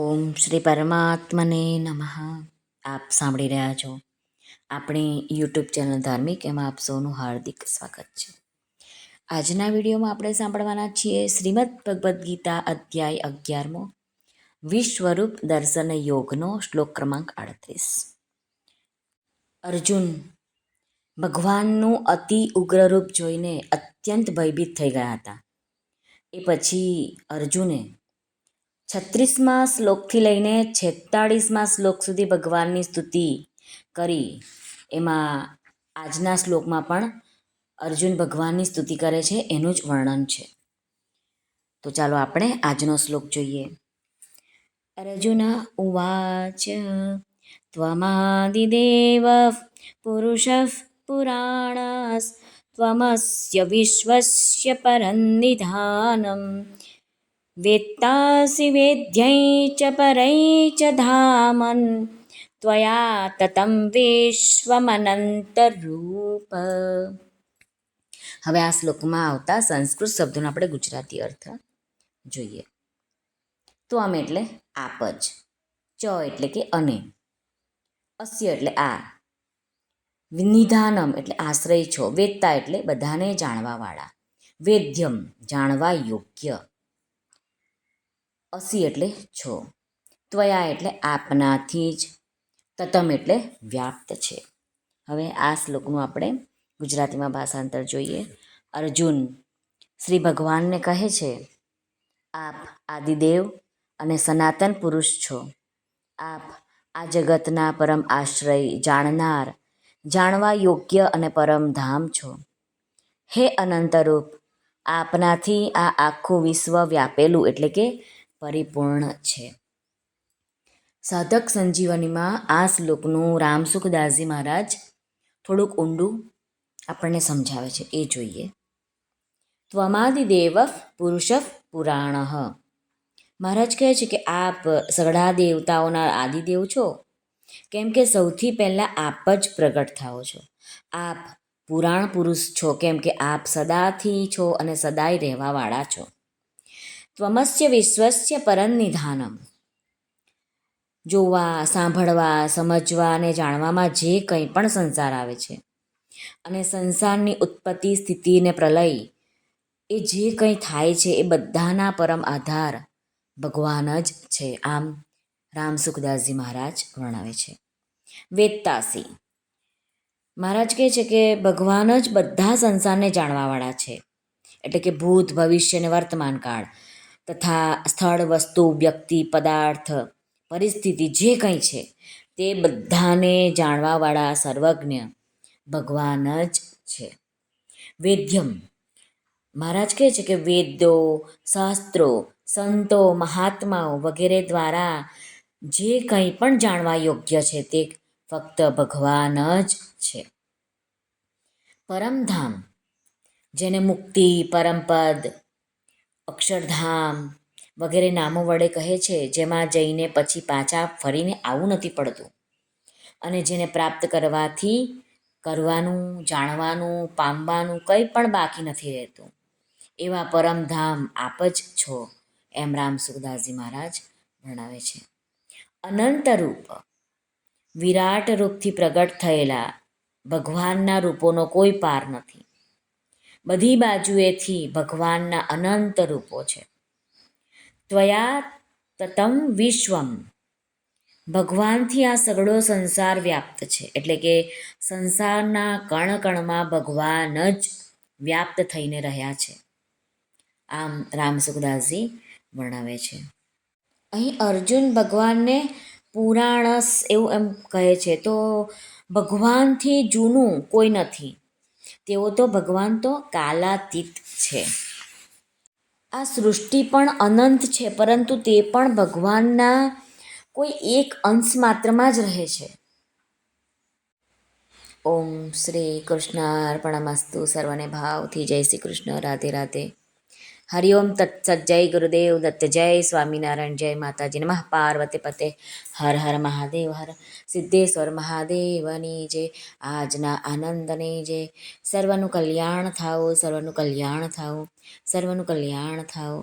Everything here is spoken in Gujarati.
ઓમ શ્રી પરમાત્મને નમઃ. આપ સાંભળી રહ્યા છો આપણી યુટ્યુબ ચેનલ ધાર્મિક, એમાં આપ સૌનું હાર્દિક સ્વાગત છે. આજના વિડીયોમાં આપણે સાંભળવાના છીએ શ્રીમદ ભગવદ્ ગીતા અધ્યાય અગિયારમો, વિશ્વરૂપ દર્શન યોગનો શ્લોક ક્રમાંક આડત્રીસ. અર્જુન, ભગવાનનું અતિ ઉગ્ર રૂપ જોઈને અત્યંત ભયભીત થઈ ગયા હતા. એ પછી અર્જુને છત્રીસમાં શ્લોકથી લઈને છેતાળીસમાં શ્લોક સુધી ભગવાનની સ્તુતિ કરી. એમાં આજના શ્લોકમાં પણ અર્જુન ભગવાનની સ્તુતિ કરે છે, એનું જ વર્ણન છે. તો ચાલો આપણે આજનો શ્લોક જોઈએ. અર્જુન ઉવાચ, ત્વમાદિદેવ પુરુષ પુરાણસ ત્વમસ્ય વિશ્વસ્ય પરન્નિધાનમ वेत्तासि वेद्यै च परै च धामन्। त्वया ततं વિશ્વમનંતરૂપ હવે આ શ્લોકમાં આવતા સંસ્કૃત શબ્દોનો આપણે ગુજરાતી અર્થ જોઈએ. તો ત્વમ એટલે આપ જ, ચ એટલે કે અને, અસ્ય એટલે આ નિધાનમ એટલે આશ્રય છો વેદતા એટલે બધાને જાણવાવાળા, વેદ્યમ જાણવા યોગ્ય અસી એટલે છો. ત્વયા એટલે આપનાથી જ. તતમ એટલે વ્યાપ્ત છે. હવે આ શ્લોકનું આપણે ગુજરાતીમાં ભાષાંતર જોઈએ. અર્જુન, શ્રી ભગવાનને કહે છે, આપ આદિદેવ અને સનાતન પુરુષ છો. આપ આ જગતના પરમ આશ્રય જાણનાર, જાણવા યોગ્ય અને પરમ ધામ છો. હે અનંતરૂપ, આપનાથી આ આખું વિશ્વ વ્યાપેલું એટલે કે પરિપૂર્ણ છે. સાધક સંજીવનીમાં આ શ્લોકનું રામસુખદાસજી મહારાજ થોડુંક ઊંડું આપણને સમજાવે છે. એ જોઈએ. ત્વમાદિદેવ પુરુષ પુરાણ. મહારાજ કહે છે કે આપ સગડા દેવતાઓના આદિદેવ છો. કેમ કે સૌથી પહેલાં આપ જ પ્રગટ થાઓ છો. આપ પુરાણ પુરુષ છો. કેમ કે આપ સદાથી છો અને સદાય રહેવાવાળા છો. ત્વમસ્ય વિશ્વસ્ય પરનિધાનમ જોવા, સાંભળવા, સમજવા અને જાણવામાં જે કંઈ પણ સંસાર આવે છે અને સંસારની ઉત્પત્તિ, સ્થિતિ ને પ્રલય એ જે કંઈ થાય છે એ બધાના પરમ આધાર ભગવાન જ છે. આમ રામ સુખદાસજી મહારાજ વર્ણવે છે. વેદતાસી, મહારાજ કહે છે કે ભગવાન જ બધા સંસારને જાણવાવાળા છે. એટલે કે ભૂત, ભવિષ્ય અને વર્તમાન કાળ તથા સ્થળ, વસ્તુ, વ્યક્તિ, પદાર્થ, પરિસ્થિતિ જે કંઈ છે, તે બધાને જાણવાવાળા સર્વજ્ઞ ભગવાન જ છે. વેદ્યમ. મહારાજ કહે છે કે વેદો, શાસ્ત્રો, સંતો, મહાત્માઓ વગેરે દ્વારા જે કંઈ પણ જાણવા યોગ્ય છે, તે ફક્ત ભગવાન જ છે. પરમધામ. જેને મુક્તિ, પરમપદ અક્ષરધામ વગેરે નામો વડે કહે છે, જેમાં જઈને પછી પાછા ફરીને આવવું નથી પડતું. અને જેને પ્રાપ્ત કરવાથી કરવાનું, જાણવાનું, પામવાનું કંઈ પણ બાકી નથી રહેતું. એવા પરમધામ આપ જ છો, એમ રામ સુખદાસજી મહારાજ વર્ણવે છે. અનંત રૂપ વિરાટ રૂપથી પ્રગટ થયેલા ભગવાનના રૂપોનો કોઈ પાર નથી. બધી બાજુએથી ભગવાનના અનંત રૂપો છે. ત્વયા તતમ વિશ્વમ. ભગવાનથી આ સગળો સંસાર વ્યાપ્ત છે. એટલે કે સંસારના કણ કણમાં ભગવાન જ વ્યાપ્ત થઈને રહ્યા છે. આમ રામ સુખદાસજી વર્ણવે છે. અહીં અર્જુન ભગવાનને પુરાણસ એવું એમ કહે છે. તો ભગવાનથી જૂનું કોઈ નથી. તેઓ તો ભગવાન તો કાલાતીત છે. આ સૃષ્ટિ પણ અનંત છે, પરંતુ તે પણ ભગવાનના કોઈ એક અંશ માત્રમાં જ રહે છે. ઓમ શ્રી કૃષ્ણ અર્પણમસ્તુ સર્વને ભાવથી જય શ્રી કૃષ્ણ, રાધે રાધે. હરિઓમ તત્સત જય ગુરુદેવ દત્ત જય સ્વામિનારાયણ જય માતાજી નમઃ પાર્વતી પતે હર હર મહાદેવ હર સિદ્ધેશ્વર મહાદેવની જય આજના આનંદની જય સર્વનું કલ્યાણ થાઓ સર્વનું કલ્યાણ થાઓ સર્વનું કલ્યાણ થાઓ